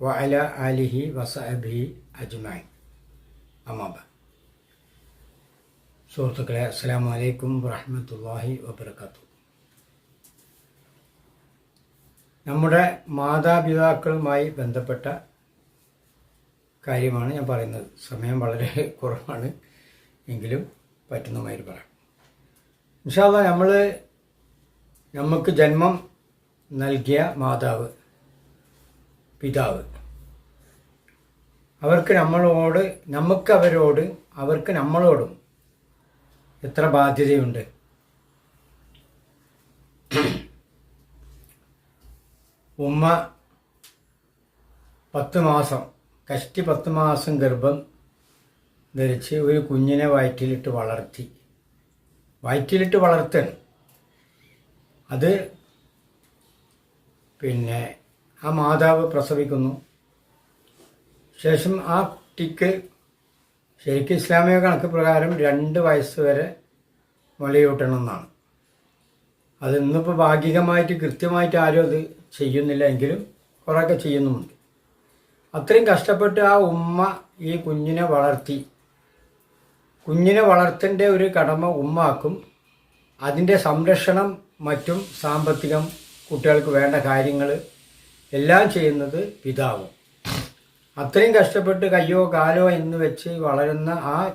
അമീൻ അലിഹി വസഅബിഹി അജ്മൈൻ അമാബ സുഹൃത്തുക്കളെ അസ്സലാമു അലൈക്കും വറഹമത്തല്ലാഹി വബർക്കാത്തു നമ്മുടെ മാതാപിതാക്കളുമായി ബന്ധപ്പെട്ട കാര്യമാണ് ഞാൻ പറയുന്നത്. സമയം വളരെ കുറവാണ്. എങ്കിലും പറ്റുന്ന മാതിരി പറയാം ഇൻഷാല്ല നമ്മൾ നമുക്ക് ജന്മം നൽകിയ മാതാവ് പിതാവ്. അവർക്ക് നമ്മളോട് നമുക്ക് അവരോട് അവർക്ക് നമ്മളോടും എത്ര ബാധ്യതയുണ്ട്? ഉമ്മ പത്ത് മാസം കഷ്ടി പത്ത് മാസം ഗർഭം ധരിച്ച് ഒരു കുഞ്ഞിനെ വയറ്റിലിട്ട് വളർത്തി. വയറ്റിലിട്ട് വളർത്തണം അത് പിന്നെ ആ മാതാവ് പ്രസവിക്കുന്നു. ശേഷം ആ കുട്ടിക്ക് ശരിക്കും ഇസ്ലാമിക കണക്ക് പ്രകാരം രണ്ട് വയസ്സ് വരെ മുളയൂട്ടണമെന്നാണ് അത് ഇന്നിപ്പോൾ ഭാഗികമായിട്ട് കൃത്യമായിട്ട് ആരും അത് ചെയ്യുന്നില്ല എങ്കിലും കുറേയൊക്കെ ചെയ്യുന്നുമുണ്ട്. അത്രയും കഷ്ടപ്പെട്ട് ആ ഉമ്മ ഈ കുഞ്ഞിനെ വളർത്തി. കുഞ്ഞിനെ വളർത്തേണ്ട ഒരു കടമ ഉമ്മാക്കും. അതിന്റെ സംരക്ഷണം മറ്റും സാമ്പത്തികം കുട്ടികൾക്ക് വേണ്ട കാര്യങ്ങൾ എല്ലാം ചെയ്യുന്നത് പിതാവും. അത്രയും കഷ്ടപ്പെട്ട് കയ്യോ കാലോ എന്ന് വെച്ച് വളരുന്ന ആ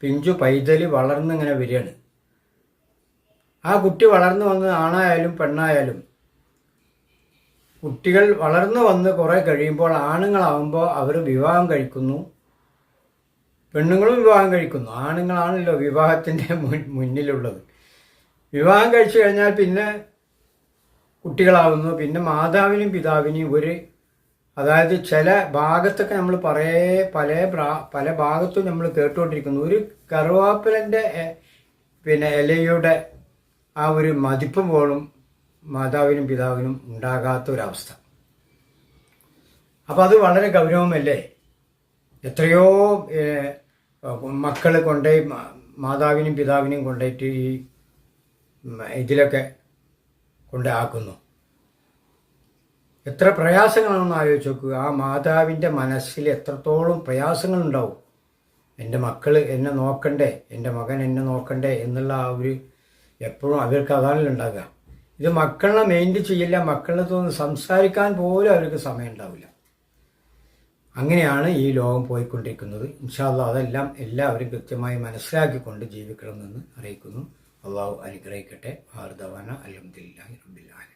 പിഞ്ചു പൈതൽ വളർന്നിങ്ങനെ വരികയാണ്. ആ കുട്ടി വളർന്നു വന്ന് ആണായാലും പെണ്ണായാലും. കുട്ടികൾ വളർന്നു വന്ന് കുറേ കഴിയുമ്പോൾ ആണുങ്ങളാവുമ്പോൾ അവർ വിവാഹം കഴിക്കുന്നു. പെണ്ണുങ്ങളും വിവാഹം കഴിക്കുന്നു. ആണുങ്ങളാണല്ലോ വിവാഹത്തിന്റെ മുന്നിലുള്ളത്. വിവാഹം കഴിച്ചു കഴിഞ്ഞാൽ പിന്നെ കുട്ടികളാവുന്നു. പിന്നെ മാതാവിനും പിതാവിനെയും ഒരു അതായത് ചില ഭാഗത്തൊക്കെ നമ്മൾ പറയേ പല പല ഭാഗത്തും നമ്മൾ കേട്ടുകൊണ്ടിരിക്കുന്നു. ഒരു കറുവാപ്പിലന്റെ പിന്നെ ഇലയുടെ ആ ഒരു മതിപ്പ് പോലും മാതാവിനും പിതാവിനും ഉണ്ടാകാത്ത ഒരവസ്ഥ. അപ്പം അത് വളരെ ഗൗരവമല്ലേ? എത്രയോ മക്കൾ കൊണ്ടുപോയി മാതാവിനും പിതാവിനും കൊണ്ടുപോയിട്ട് ഈ ഇതിലൊക്കെ കൊണ്ടാക്കുന്നു. എത്ര പ്രയാസങ്ങളാണെന്ന് ആലോചിച്ച് നോക്കുക ആ മാതാവിന്റെ മനസ്സിൽ എത്രത്തോളം പ്രയാസങ്ങളുണ്ടാവും. എന്റെ മക്കൾ എന്നെ നോക്കണ്ടേ എന്റെ മകൻ എന്നെ നോക്കണ്ടേ എന്നുള്ള ആ ഒരു എപ്പോഴും അവർക്ക് അതാണല്ലോ ഉണ്ടാകുക. ഇത് മക്കളെ മെയിന്റ് ചെയ്യില്ല മക്കളെ തോന്നുന്നു സംസാരിക്കാൻ പോലും അവർക്ക് സമയം ഉണ്ടാവില്ല. അങ്ങനെയാണ് ഈ ലോകം പോയിക്കൊണ്ടിരിക്കുന്നത്. ഇൻഷാല്ല അതെല്ലാം എല്ലാവരും കൃത്യമായി മനസ്സിലാക്കിക്കൊണ്ട് ജീവിക്കണമെന്ന് അറിയിക്കുന്നു. അള്ളാഹു അനുഗ്രഹിക്കട്ടെ. ആർദവാന അലഹദില്ലാഹി റബ്ബിൽ ആലമീൻ.